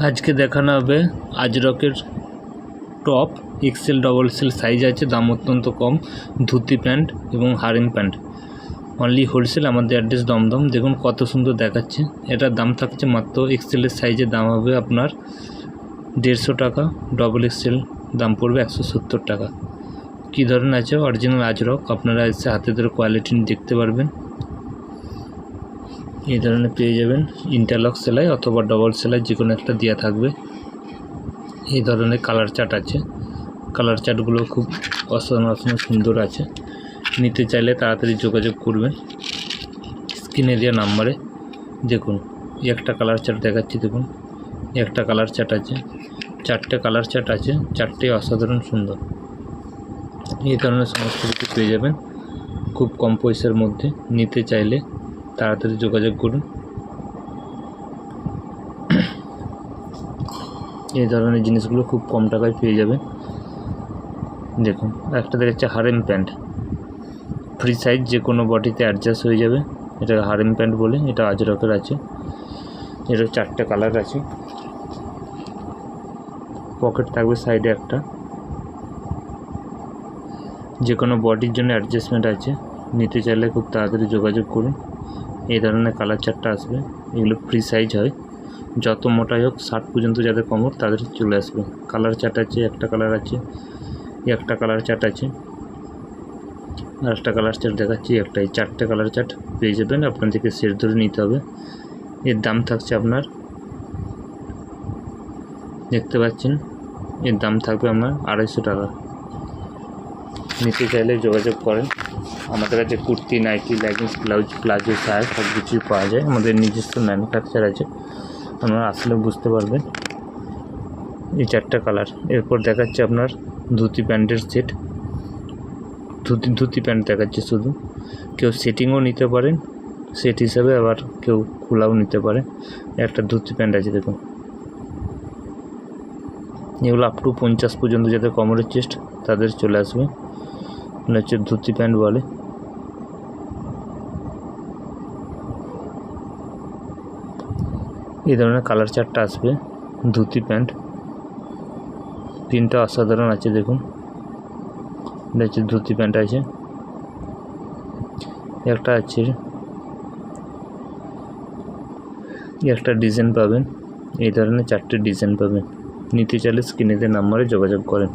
আজকে দেখানো হবে আজরকের top, XL, double XL size আছে, দাম অত্যন্ত কম, ধুতি প্যান্ট এবং হারিং প্যান্ট। অনলি হোলসেল আমাদের অ্যাড্রেস দমদম। দেখুন কত সুন্দর দেখাচ্ছে। এটার দাম থাকছে মাত্র এক্সেলের সাইজের দাম হবে আপনার দেড়শো টাকা। ডবল এক্সেল, দাম পড়বে একশো সত্তর টাকা। কী ধরনের আছে? অরিজিনাল আজরক। আপনারা এসে হাতে ধরে কোয়ালিটি দেখতে পারবেন। এই ধরনের পেয়ে যাবেন ইন্টারলক সেলাই অথবা ডবল সেলাই, যে কোনো একটা দেওয়া থাকবে। এই ধরনের কালার চার্ট আছে। কালার চার্টগুলো খুব অসাধারণ সুন্দর আছে। নিতে চাইলে তাড়াতাড়ি যোগাযোগ করবেন। স্ক্রিনে দেওয়া নাম্বারে দেখুন, একটা কালার চার্ট দেখাচ্ছি, দেখুন। একটা কালার চার্ট আছে। চারটে কালার চার্ট আছে, চারটে অসাধারণ, সুন্দর। এই ধরনের সমস্ত কিছু পেয়ে যাবেন। খুব কম পয়সার মধ্যে নিতে চাইলে তাড়াতাড়ি যোগাযোগ করুন। এই ধরনের জিনিসগুলো খুব কম টাকায় পেয়ে যাবেন দেখুন, একটা দেখাচ্ছে হারেম প্যান্ট ফ্রি সাইজ যে কোনো বডিতে অ্যাডজাস্ট হয়ে যাবে। এটা হারেম প্যান্ট বলে, এটা আজরকের আছে। এটা চারটে কালার আছে। পকেট থাকবে সাইডে একটা। যে কোনো বডির জন্য অ্যাডজাস্টমেন্ট আছে। নিতে চাইলে খুব তাড়াতাড়ি যোগাযোগ করুন। এই ধরনের কালার চারটা আসবে। এগুলো ফ্রি সাইজ হয়। যত মোটাই হোক, ষাট পর্যন্ত যাদের কমর তাদের চলে আসবে। কালার চার্ট আছে, একটা কালার আছে, একটা কালার চার্ট আছে। আর একটা কালার চার্ট দেখাচ্ছি, একটাই। চারটে কালার চার্ট পেয়ে যাবেন। আপনাদেরকে সেট ধরে নিতে হবে। এর দাম থাকছে আপনার, দেখতে পাচ্ছেন? এর দাম থাকবে আপনার আড়াইশো টাকা। নিতে চাইলে যোগাযোগ করেন। আমাদের কাছে kurti, nightie leggings blouse palazzo shirt সব কিছুই পাওয়া যায়। আমাদের নিজস্ব ম্যানুফ্যাকচার আছে। আপনারা আসলে বুঝতে পারবেন এই চারটা কালার এরপর দেখাচ্ছে আপনার ধুতি প্যান্টের সেট ধুতি ধুতি প্যান্ট দেখাচ্ছে শুধু। কেউ সেটিংও নিতে পারেন। সেট হিসাবে আবার কেউ খোলাও নিতে পারে। একটা ধুতি প্যান্ট আছে, দেখুন। এগুলো আপ টু পঞ্চাশ পর্যন্ত যাদের কমরের চেস্ট তাদের চলে আসবে। মানে হচ্ছে ধুতি প্যান্ট বলে। এই ধরনের কালার চারটা আসবে, ধুতি প্যান্ট। তিনটা অসাধারণ আছে, দেখুন। এটা হচ্ছে ধুতি প্যান্ট আছে। একটা আছে, একটা ডিজাইন পাবেন। এই ধরনের চারটে ডিজাইন পাবেন। নিতে চাইলে স্ক্রিনেতে নাম্বারে যোগাযোগ করেন।